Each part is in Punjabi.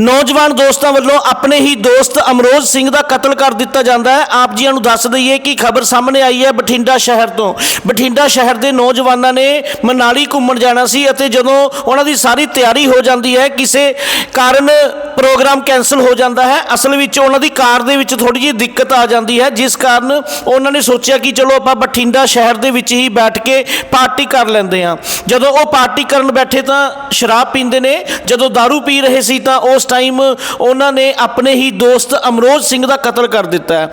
ਨੌਜਵਾਨ ਦੋਸਤਾਂ ਵੱਲੋਂ ਆਪਣੇ ਹੀ ਦੋਸਤ ਅਮਰੋਜ਼ ਸਿੰਘ ਦਾ ਕਤਲ ਕਰ ਦਿੱਤਾ ਜਾਂਦਾ ਹੈ। ਆਪ ਜੀਆਂ ਨੂੰ ਦੱਸ ਦਈਏ ਕਿ ਖਬਰ ਸਾਹਮਣੇ ਆਈ ਹੈ ਬਠਿੰਡਾ ਸ਼ਹਿਰ ਤੋਂ। ਬਠਿੰਡਾ ਸ਼ਹਿਰ ਦੇ ਨੌਜਵਾਨਾਂ ਨੇ ਮਨਾਲੀ ਘੁੰਮਣ ਜਾਣਾ ਸੀ ਅਤੇ ਜਦੋਂ ਉਹਨਾਂ ਦੀ ਸਾਰੀ ਤਿਆਰੀ ਹੋ ਜਾਂਦੀ ਹੈ, ਕਿਸੇ ਕਾਰਨ ਪ੍ਰੋਗਰਾਮ ਕੈਨਸਲ ਹੋ ਜਾਂਦਾ ਹੈ। ਅਸਲ ਵਿੱਚ ਉਹਨਾਂ ਦੀ ਕਾਰ ਦੇ ਵਿੱਚ ਥੋੜੀ ਜਿਹੀ ਦਿੱਕਤ ਆ ਜਾਂਦੀ ਹੈ, ਜਿਸ ਕਾਰਨ ਉਹਨਾਂ ਨੇ ਸੋਚਿਆ ਕਿ ਚਲੋ ਆਪਾਂ ਬਠਿੰਡਾ ਸ਼ਹਿਰ ਦੇ ਵਿੱਚ ਹੀ ਬੈਠ ਕੇ ਪਾਰਟੀ ਕਰ ਲੈਂਦੇ ਹਾਂ। ਜਦੋਂ ਉਹ ਪਾਰਟੀ ਕਰਨ ਬੈਠੇ ਤਾਂ ਸ਼ਰਾਬ ਪੀਂਦੇ ਨੇ, ਜਦੋਂ दारू ਪੀ ਰਹੇ ਸੀ ਤਾਂ ਉਸ ਟਾਈਮ ਉਹਨਾਂ ਨੇ ਆਪਣੇ ਹੀ ਦੋਸਤ ਅਮਰੋਜ਼ ਸਿੰਘ ਦਾ ਕਤਲ ਕਰ ਦਿੱਤਾ ਹੈ।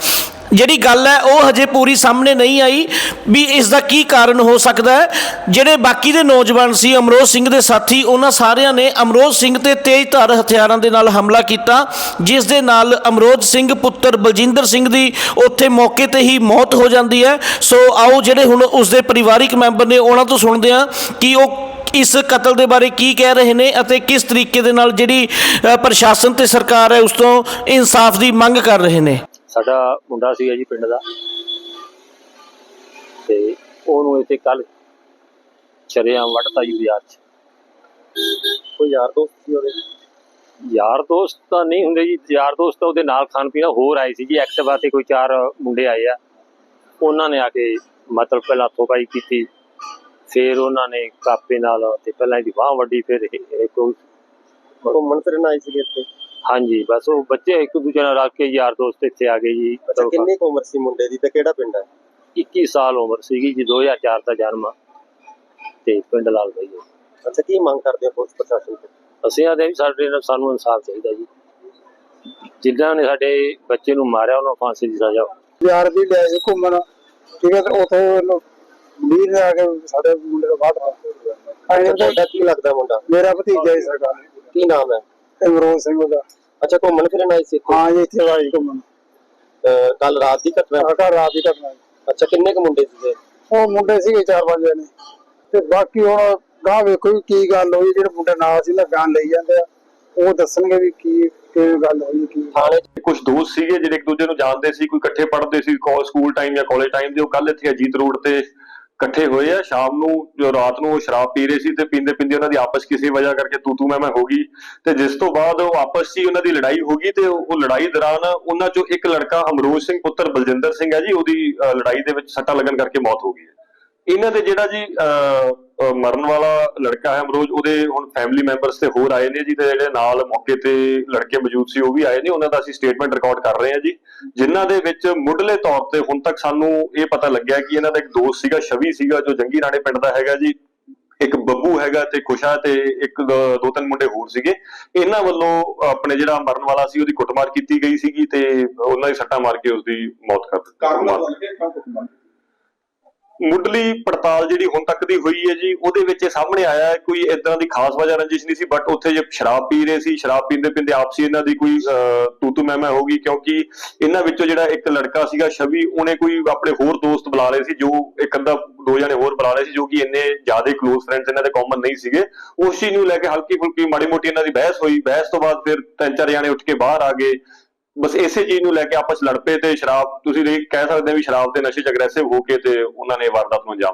ਜਿਹੜੀ ਗੱਲ ਹੈ, ਉਹ ਹਜੇ ਪੂਰੀ ਸਾਹਮਣੇ ਨਹੀਂ ਆਈ ਵੀ ਇਸ ਦਾ ਕੀ ਕਾਰਨ ਹੋ ਸਕਦਾ ਹੈ। ਜਿਹੜੇ ਬਾਕੀ ਦੇ ਨੌਜਵਾਨ ਸੀ, ਅਮਰੋਜ਼ ਸਿੰਘ ਦੇ ਸਾਥੀ, ਉਹਨਾਂ ਸਾਰਿਆਂ ਨੇ ਅਮਰੋਜ਼ ਸਿੰਘ ਤੇ ਤੇਜ਼ਧਾਰ ਹਥਿਆਰਾਂ ਦੇ ਨਾਲ ਹਮਲਾ ਕੀਤਾ, ਜਿਸ ਦੇ ਨਾਲ ਅਮਰੋਜ਼ ਸਿੰਘ ਪੁੱਤਰ ਬਲਜਿੰਦਰ ਸਿੰਘ ਦੀ ਉੱਥੇ ਮੌਕੇ ਤੇ ਹੀ ਮੌਤ ਹੋ ਜਾਂਦੀ ਹੈ। ਸੋ ਆਓ ਜਿਹੜੇ ਹੁਣ ਉਸ ਦੇ ਪਰਿਵਾਰਿਕ ਮੈਂਬਰ ਨੇ, ਉਹਨਾਂ ਤੋਂ ਸੁਣਦੇ ਹਾਂ ਕਿ ਉਹ ਇਸ ਕਤਲ ਦੇ ਬਾਰੇ ਕੀ ਕਹਿ ਰਹੇ ਨੇ ਅਤੇ ਕਿਸ ਤਰੀਕੇ ਦੇ ਨਾਲ ਜਿਹੜੀ ਪ੍ਰਸ਼ਾਸਨ ਤੇ ਸਰਕਾਰ ਹੈ, ਉਸ ਤੋਂ ਇਨਸਾਫ ਦੀ ਮੰਗ ਕਰ ਰਹੇ ਨੇ। ਸਾਡਾ ਮੁੰਡਾ ਸੀਗਾ ਜੀ ਪਿੰਡ ਦਾ। ਤੇ ਉਹਨੂੰ ਇੱਥੇ ਕੱਲ ਚਰਿਆਮ ਵੜਤਾ ਜੀ ਬਾਜ਼ਾਰ 'ਚ। ਕੋਈ ਯਾਰ ਦੋਸਤ ਸੀ ਉਹਦੇ? ਯਾਰ ਦੋਸਤ ਤਾਂ ਨਹੀਂ ਹੁੰਦੇ ਜੀ। ਯਾਰ ਦੋਸਤ ਤਾਂ ਉਹਦੇ ਨਾਲ ਖਾਣ ਪੀਣਾ ਹੋਰ ਆਏ ਸੀ ਜੀ। ਐਕਟਿਵਾ ਤੇ ਕੋਈ ਚਾਰ ਮੁੰਡੇ ਆਏ ਆ। ਉਹਨਾਂ ਨੇ ਆ ਕੇ ਮਤਲਬ ਪਹਿਲਾਂ ਥੋਪਾਈ ਕੀਤੀ। ਫਿਰ ਉਹਨਾਂ ਨੇ ਕਾਪੇ ਨਾਲ ਤੇ ਪਹਿਲਾਂ ਇਹਦੀ ਬਾਹ ਵੱਡੀ ਫਿਰ ਕੋਈ ਘੁੰਮਣ ਫਿਰਨ ਆਏ ਸੀਗੇ ਇੱਥੇ? ਹਾਂਜੀ ਬਸ ਉਹ ਬੱਚੇ ਇੱਕ ਦੂਜੇ ਨਾਲ ਰਲ ਕੇ ਯਾਰ ਦੋਸਤ ਇੱਥੇ ਆ ਗਏ ਜੀ ਅੱਛਾ ਕਿੰਨੀ ਕੁ ਉਮਰ ਸੀ ਮੁੰਡੇ ਦੀ ਤੇ ਕਿਹੜਾ ਪਿੰਡ ਹੈ? 21 ਸਾਲ ਉਮਰ ਸੀਗੀ ਜੀ 2004 ਦਾ ਜਨਮ ਆ। ਤੇ ਪਿੰਡ ਲਾਲ ਭਾਈ ਅੱਛਾ ਕੀ ਮੰਗ ਕਰਦੇ ਹੋ ਪੁਲਿਸ ਪ੍ਰਸ਼ਾਸਨ ਤੋਂ? ਅਸੀਂ ਆਦੇ ਵੀ ਸਾਡੇ ਨਾਲ ਸਾਨੂੰ ਇਨਸਾਫ ਚਾਹੀਦਾ ਜੀ। ਜਿਨ੍ਹਾਂ ਨੇ ਸਾਡੇ ਬੱਚੇ ਨੂੰ ਮਾਰਿਆ ਉਹਨਾਂ ਨੂੰ ਫਾਂਸੀ ਦੀ ਸਜ਼ਾ। ਯਾਰ ਵੀ ਲਿਆ ਸੀ ਘੁੰਮਣ। ਠੀਕ ਹੈ ਤੇ ਉੱਥੇ ਉਹਨੂੰ ਵੀਰ ਆ ਕੇ ਸਾਡੇ ਮੁੰਡੇ ਨੂੰ ਬਾਹਰ ਤੁਹਾਡਾ ਕੀ ਲੱਗਦਾ ਮੁੰਡਾ? ਮੇਰਾ ਭਤੀਜਾ ਹੀ ਸਰਕਾਰ ਕੀ ਨਾਮ ਹੈ? ਇਮਰੋਜ਼ ਸਿੰਘ ਉਹਦਾ। ਅੱਛਾ ਘੁੰਮਣ ਫਿਰਨ ਆਏ ਸੀ ਇੱਥੇ? ਹਾਂ ਜੀ ਇੱਥੇ ਆਈ ਘੁੰਮਣ। ਕੱਲ ਰਾਤ ਦੀ ਘਟਨਾ ਹੈ। ਆਕਾ ਰਾਤ ਹੀ ਘਟਨਾ ਅੱਛਾ ਕਿੰਨੇ ਕੁ ਮੁੰਡੇ ਸੀਗੇ? ਉਹ ਮੁੰਡੇ ਸੀਗੇ ਚਾਰ ਪੰਜ ਜਣੇ। ਤੇ ਬਾਕੀ ਹੁਣ ਗਾਂ ਵੇਖੋ ਵੀ ਕੀ ਗੱਲ ਹੋਈ ਜਿਹੜੇ ਮੁੰਡੇ ਨਾਲ ਸੀ ਨਾ ਬਿਆਨ ਲਈ ਜਾਂਦੇ ਆ। ਉਹ ਦੱਸਣਗੇ ਵੀ ਕੀ ਕਿਵੇਂ ਗੱਲ ਹੋਈ ਕੀ ਥਾਣੇ 'ਚ ਕੁਝ ਦੋਸਤ ਸੀਗੇ ਜਿਹੜੇ ਇੱਕ ਦੂਜੇ ਨੂੰ ਜਾਣਦੇ ਸੀ ਕੋਈ ਇਕੱਠੇ ਪੜ੍ਹਦੇ ਸੀ ਸਕੂਲ ਟਾਈਮ ਜਾਂ ਕਾਲਜ ਟਾਈਮ ਦੇ ਉਹ ਕੱਲ ਇੱਥੇ ਅਜੀਤ ਰੋਡ ਤੇ ਇਕੱਠੇ ਹੋਏ ਆ। ਸ਼ਾਮ ਨੂੰ ਜੋ ਰਾਤ ਨੂੰ ਉਹ ਸ਼ਰਾਬ ਪੀ ਰਹੇ ਸੀ ਤੇ ਪੀਂਦੇ ਪੀਂਦੇ ਉਹਨਾਂ ਦੀ ਆਪਸ ਕਿਸੇ ਵਜ੍ਹਾ ਕਰਕੇ ਤੂ ਤੂ ਮੈਂ ਮੈਂ ਹੋ ਗਈ। ਤੇ ਜਿਸ ਤੋਂ ਬਾਅਦ ਉਹ ਆਪਸ 'ਚ ਉਹਨਾਂ ਦੀ ਲੜਾਈ ਹੋ ਗਈ ਤੇ ਉਹ ਲੜਾਈ ਦੌਰਾਨ ਉਹਨਾਂ 'ਚੋਂ ਇੱਕ ਲੜਕਾ ਅਮਰੋਜ਼ ਸਿੰਘ ਪੁੱਤਰ ਬਲਜਿੰਦਰ ਸਿੰਘ ਹੈ ਜੀ, ਉਹਦੀ ਲੜਾਈ ਦੇ ਵਿੱਚ ਸੱਟਾ ਲੱਗਣ ਕਰਕੇ ਮੌਤ ਹੋ ਗਈ ਹੈ। ਇਹਨਾਂ ਦੇ ਜਿਹੜਾ ਜੀ ਮਰਨ ਵਾਲਾ ਲੜਕਾ ਹੈ ਅਮਰੋਜ਼, ਉਹਦੇ ਹੁਣ ਫੈਮਿਲੀ ਮੈਂਬਰਸ ਤੇ ਹੋਰ ਆਏ ਨੇ ਜੀ ਤੇ ਜਿਹੜੇ ਨਾਲ ਮੌਕੇ ਤੇ ਲੜਕੇ ਮੌਜੂਦ ਸੀ, ਉਹ ਵੀ ਆਏ ਨੇ। ਉਹਨਾਂ ਦਾ ਅਸੀਂ ਸਟੇਟਮੈਂਟ ਰਿਕਾਰਡ ਕਰ ਰਹੇ ਹਾਂ ਜੀ। ਜਿਨ੍ਹਾਂ ਦੇ ਵਿੱਚ ਮੁੱਢਲੇ ਤੌਰ ਤੇ ਹੁਣ ਤੱਕ ਸਾਨੂੰ ਇਹ ਪਤਾ ਲੱਗਿਆ ਕਿ ਇਹਨਾਂ ਦਾ ਇੱਕ ਦੋਸਤ ਸੀਗਾ, ਸ਼ਵੀ ਸੀਗਾ, ਜੋ ਜੰਗੀ ਰਾਣੇ ਪਿੰਡ ਦਾ ਹੈਗਾ ਜੀ। ਇੱਕ ਬੱਬੂ ਹੈਗਾ ਤੇ ਖੁਸ਼ਾ ਤੇ ਇੱਕ ਦੋ ਦੋ ਤਿੰਨ ਮੁੰਡੇ ਹੋਰ ਸੀਗੇ। ਇਹਨਾਂ ਵੱਲੋਂ ਆਪਣੇ ਜਿਹੜਾ ਮਰਨ ਵਾਲਾ ਸੀ, ਉਹਦੀ ਕੁੱਟਮਾਰ ਕੀਤੀ ਗਈ ਸੀਗੀ ਤੇ ਉਹਨਾਂ ਦੀ ਸੱਟਾਂ ਮਾਰ ਕੇ ਉਸਦੀ ਮੌਤ ਕਰ ਦਿੱਤੀ। ਮੁੱਢਲੀ ਪੜਤਾਲ ਜਿਹੜੀ ਹੁਣ ਤੱਕ ਦੀ ਹੋਈ ਹੈ ਜੀ, ਉਹਦੇ ਵਿੱਚ ਇਹ ਸਾਹਮਣੇ ਆਇਆ ਕੋਈ ਇਦਾਂ ਦੀ ਖਾਸ ਵਜ੍ਹਾ ਰੰਜਿਸ਼ ਨਹੀਂ ਸੀ ਬਟ ਉੱਥੇ ਜੇ ਸ਼ਰਾਬ ਪੀ ਰਹੇ ਸੀ, ਸ਼ਰਾਬ ਪੀਂਦੇ ਪੀਂਦੇ ਆਪਸੀ ਇਹਨਾਂ ਦੀ ਕੋਈ ਤੂ ਤੂ ਮੈਂ ਮੈਂ ਹੋ ਗਈ, ਕਿਉਂਕਿ ਇਹਨਾਂ ਵਿੱਚੋਂ ਜਿਹੜਾ ਇੱਕ ਲੜਕਾ ਸੀਗਾ ਸ਼ਵੀ, ਉਹਨੇ ਕੋਈ ਆਪਣੇ ਹੋਰ ਦੋਸਤ ਬੁਲਾ ਲਏ ਸੀ, ਜੋ ਇੱਕ ਅੱਧਾ, ਦੋ ਜਣੇ ਹੋਰ ਬੁਲਾ ਲਏ ਸੀ, ਜੋ ਕਿ ਇੰਨੇ ਜ਼ਿਆਦਾ ਕਲੋਜ਼ ਫਰੈਂਡਸ ਇਹਨਾਂ ਦੇ ਕਾਮਨ ਨਹੀਂ ਸੀਗੇ। ਉਸ ਚੀਜ਼ ਨੂੰ ਲੈ ਕੇ ਹਲਕੀ ਫੁਲਕੀ ਮਾੜੀ ਮੋਟੀ ਇਹਨਾਂ ਦੀ ਬਹਿਸ ਹੋਈ, ਬਹਿਸ ਤੋਂ ਬਾਅਦ ਫਿਰ ਤਿੰਨ ਚਾਰ ਜਣੇ ਉੱਠ ਕੇ ਬਾਹਰ ਆ ਗਏ। ਬਸ ਇਸੇ ਚੀਜ਼ ਨੂੰ ਲੈ ਕੇ ਆਪਸ ਲੜ ਪਏ ਤੇ ਸ਼ਰਾਬ, ਤੁਸੀਂ ਦੇਖ, ਕਹਿ ਸਕਦੇ ਹੋ ਵੀ ਸ਼ਰਾਬ ਦੇ ਨਸ਼ੇ 'ਚ ਅਗਰੈਸਿਵ ਹੋ ਕੇ ਤੇ ਉਹਨਾਂ ਨੇ ਵਾਰਦਾਤ ਨੂੰ ਅੰਜਾਮ ਦਿੱਤਾ।